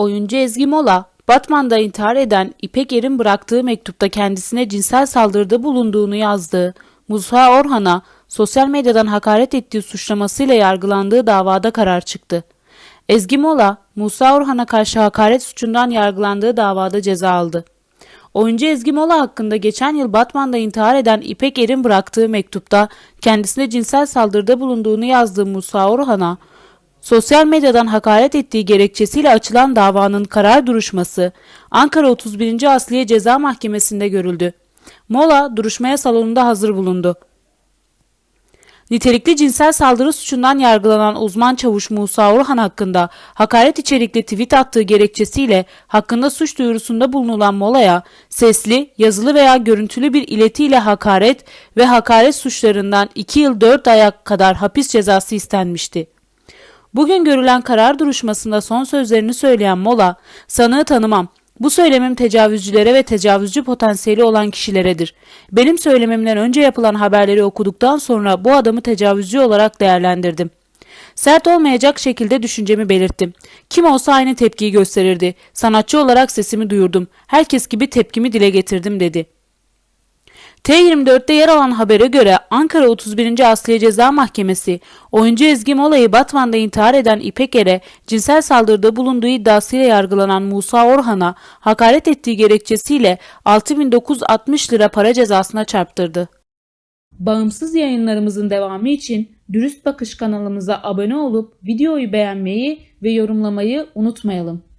Oyuncu Ezgi Mola, Batman'da intihar eden İpek Er'in bıraktığı mektupta kendisine cinsel saldırıda bulunduğunu yazdığı Musa Orhan'a sosyal medyadan hakaret ettiği suçlamasıyla yargılandığı davada karar çıktı. Ezgi Mola, Musa Orhan'a karşı hakaret suçundan yargılandığı davada ceza aldı. Oyuncu Ezgi Mola hakkında geçen yıl Batman'da intihar eden İpek Er'in bıraktığı mektupta kendisine cinsel saldırıda bulunduğunu yazdığı Musa Orhan'a sosyal medyadan hakaret ettiği gerekçesiyle açılan davanın karar duruşması Ankara 31. Asliye Ceza Mahkemesi'nde görüldü. Mola duruşmaya salonunda hazır bulundu. Nitelikli cinsel saldırı suçundan yargılanan uzman çavuş Musa Orhan hakkında hakaret içerikli tweet attığı gerekçesiyle hakkında suç duyurusunda bulunulan Mola'ya sesli, yazılı veya görüntülü bir iletiyle hakaret ve hakaret suçlarından 2 yıl 4 aya kadar hapis cezası istenmişti. Bugün görülen karar duruşmasında son sözlerini söyleyen Mola, sanığı tanımam. Bu söylemim tecavüzcülere ve tecavüzcü potansiyeli olan kişileredir. Benim söylemimden önce yapılan haberleri okuduktan sonra bu adamı tecavüzcü olarak değerlendirdim. Sert olmayacak şekilde düşüncemi belirttim. Kim olsa aynı tepkiyi gösterirdi. Sanatçı olarak sesimi duyurdum. Herkes gibi tepkimi dile getirdim dedi. T24'te yer alan habere göre Ankara 31. Asliye Ceza Mahkemesi oyuncu Ezgi Mola'yı Batman'da intihar eden İpek Er'e cinsel saldırıda bulunduğu iddiasıyla yargılanan Musa Orhan'a hakaret ettiği gerekçesiyle 6960 lira para cezasına çarptırdı. Bağımsız yayınlarımızın devamı için Dürüst Bakış kanalımıza abone olup videoyu beğenmeyi ve yorumlamayı unutmayalım.